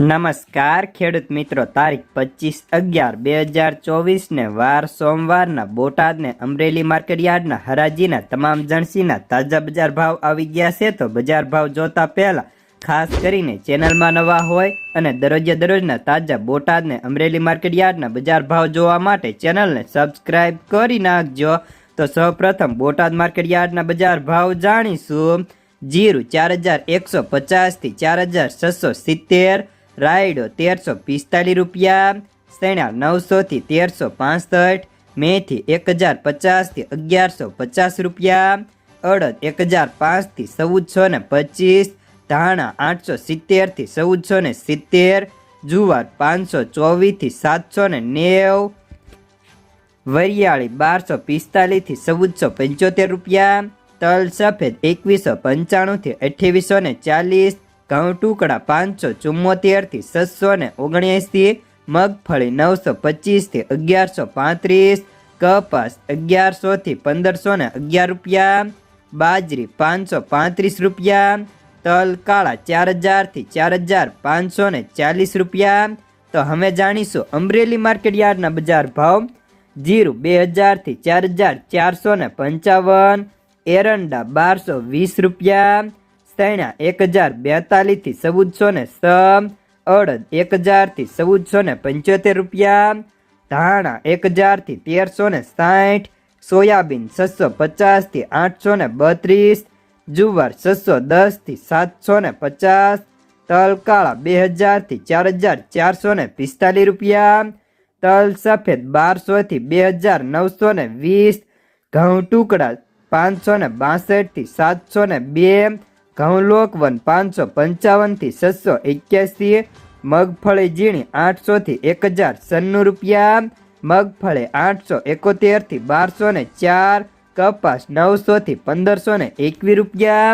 નમસ્કાર, ખેડૂત મિત્રો. તારીખ પચીસ અગિયાર બે હજાર ચોવીસને વાર સોમવારના બોટાદને અમરેલી માર્કેટ યાર્ડના હરાજીના તમામ જણસીના તાજા બજાર ભાવ આવી ગયા છે. તો બજાર ભાવ જોતા પહેલા ખાસ કરીને ચેનલમાં નવા હોય અને દરરોજે દરરોજના તાજા બોટાદને અમરેલી માર્કેટ યાર્ડના બજાર ભાવ જોવા માટે ચેનલને સબસ્ક્રાઇબ કરી નાખજો. તો સૌપ્રથમ બોટાદ માર્કેટ યાર્ડના બજાર ભાવ જાણીશું. જીરું ચાર હજાર એકસો પચાસથી ચાર હજાર છસો સિત્તેર રાયડો તેરસો પિસ્તાલીસ રૂપિયા શેણા નવસોથી તેરસો પાસઠ, મેથી એક હજાર પચાસથી અગિયારસો પચાસ રૂપિયા, અડદ એક હજાર પાંચથી ચૌદસો ને પચીસ, ધાણા આઠસો સિત્તેરથી ચૌદસો ને સિત્તેર, જુવાર પાંચસો ચોવીસથી સાતસો ને નેવ, વરિયાળી બારસો પિસ્તાલીસથી ચૌદસો પંચોતેર રૂપિયા, તલ સફેદ એકવીસો પંચાણુંથી અઠ્યાવીસો ને ચાલીસ ઘઉં ટુકડા પાંચસો ચુમ્મોતેરથી છસો ને ઓગણએંસી મગફળી નવસો પચીસથી અગિયારસો પાંત્રીસ, કપાસ અગિયારસોથી પંદરસો ને અગિયાર રૂપિયા, બાજરી પાંચસો પાંત્રીસ રૂપિયા, તલ કાળા ચાર હજારથી ચાર હજાર પાંચસો ને ચાલીસ રૂપિયા. તો હવે જાણીશું અમરેલી માર્કેટ યાર્ડના બજાર ભાવ. જીરું બે હજારથી ચાર હજાર ચારસો ને પંચાવન, એરંડા બારસો વીસ રૂપિયા સૈણા એક હજાર બેતાલીસથી ચૌદસો ને સમ, અડદ એક હજારથી ચૌદસો ને પંચોતેર રૂપિયા, ધાણા એક હજારથી તેરસો ને સાઠ, સોયાબીન છસો પચાસથી આઠસો ને બત્રીસ, જુવાર છસો દસથી સાતસો ને પચાસ તલ કાળા બે હજારથી ચાર હજાર ચારસો ને પિસ્તાલીસ રૂપિયા, તલ સફેદ બારસોથી બે હજાર નવસો ને વીસ, ઘઉં ટુકડા પાંચસો ને બાસઠથી સાતસો ને બે ઘઉં લોકવન પાંચસો પંચાવનથી છસો એક્યાસી મગફળી ઝીણી આઠસોથી એક હજાર સન્નું રૂપિયા, મગફળી આઠસો એકોતેરથી બારસો ને ચાર, કપાસ નવસોથી પંદરસો ને એકવીસ રૂપિયા.